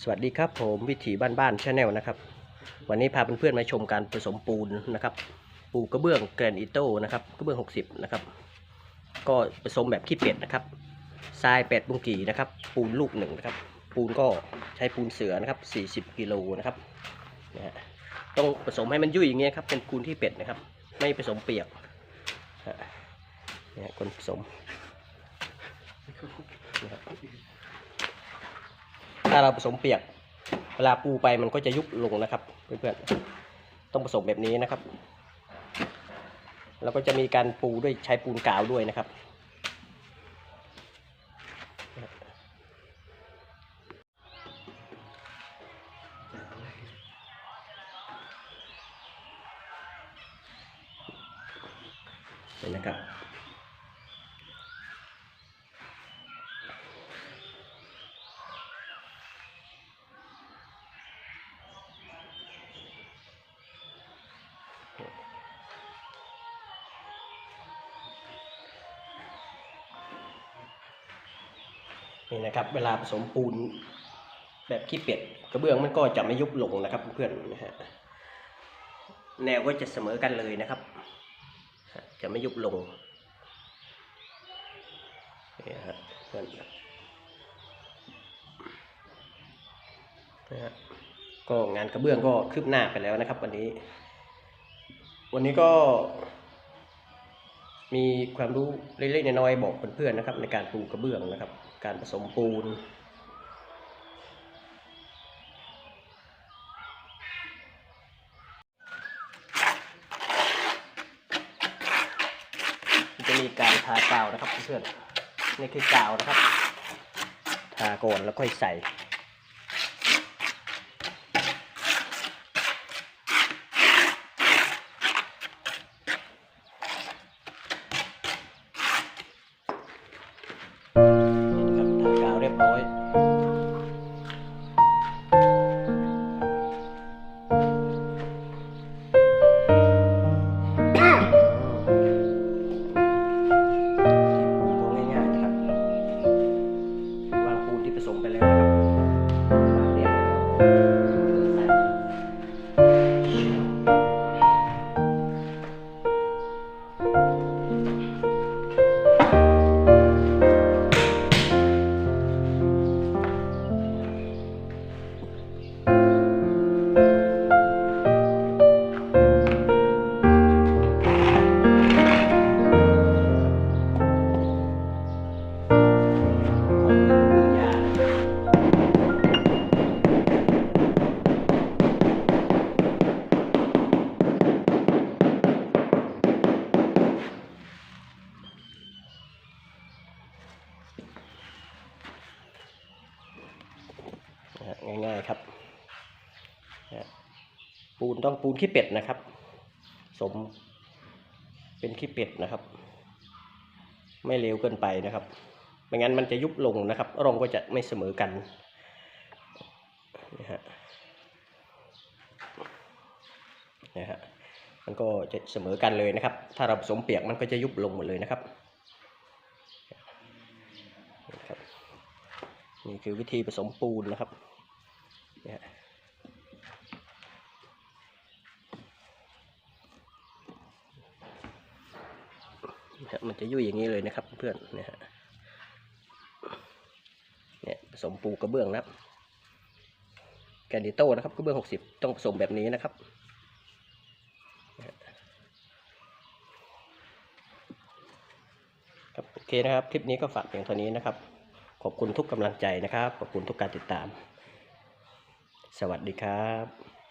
สวัสดีครับผมวิถีบ้านๆชาแนลนะครับ วันนี้พาเพื่อนๆมาชมการผสมปูนนะครับ ปูกระเบื้องแกรนอิโต้นะครับกระเบื้อง 60 นะครับ ก็ผสมแบบขี้เป็ดนะครับทราย8บุงกีนะครับ ปูนลูกหนึ่งนะครับ ปูนก็ใช้ปูนเสือนะครับ 40 กิโลนะครับนะฮะต้องผสมให้มันยุ่ยอย่างเงี้ยครับเป็นปูนที่เป็ดนะครับ ไม่ผสมเปียกฮะเนี่ยคนผสมนะครับ ถ้าเราผสมเปียก เวลาปูไปมันก็จะยุบลงนะครับเพื่อนๆต้องผสมแบบนี้นะครับ แล้วก็จะมีการปูด้วยใช้ปูนกาวด้วยนะครับ นะครับ นี่นะครับ เวลาผสมปูนแบบขี้เป็ดกระเบื้องมันก็จะไม่ยุบลงนะครับเพื่อนๆนะฮะแนวก็จะเสมอกันเลยนะครับ จะไม่ยุบลงนี่ฮะเพื่อนนะฮะก็งานกระเบื้องก็คืบหน้าไปแล้วนะครับ วันนี้ วันนี้ก็ มีความรู้เล็กๆน้อยๆบอกเพื่อนๆนะครับ ในการปูกระเบื้องนะครับ การผสมปูน จะมีการทากาวนะครับเพื่อนๆนี่คือกาวนะครับ ทาก่อนแล้วค่อยใส่ เรียบร้อยที่ปูก็ง่ายๆนะครับวางปูนที่ผสมไปแล้วนะครับวางเรียงแล้ว ปูนต้องปูนขี้เป็ดนะครับ สมเป็นขี้เป็ดนะครับ ไม่เร็วเกินไปนะครับไม่งั้นมันจะยุบลงนะครับร่องก็จะไม่เสมอกันนะฮะนะฮะมันก็จะเสมอกันเลยนะครับ ถ้าเราผสมเปียกมันก็จะยุบลงหมดเลยนะครับนี่คือวิธีผสมปูนนะครับ เนี่ย มันจะยุ่ยอย่างนี้เลยนะครับ เพื่อนเนี่ยฮะเนี่ยผสมปูกระเบื้องนะครับ แกนดิโต้นะครับกระเบื้องหกสิบต้องผสมแบบนี้นะครับครับโอเคนะครับ คลิปนี้ก็ฝากเพียงเท่านี้นะครับ ขอบคุณทุกกำลังใจนะครับ ขอบคุณทุกการติดตาม สวัสดีครับ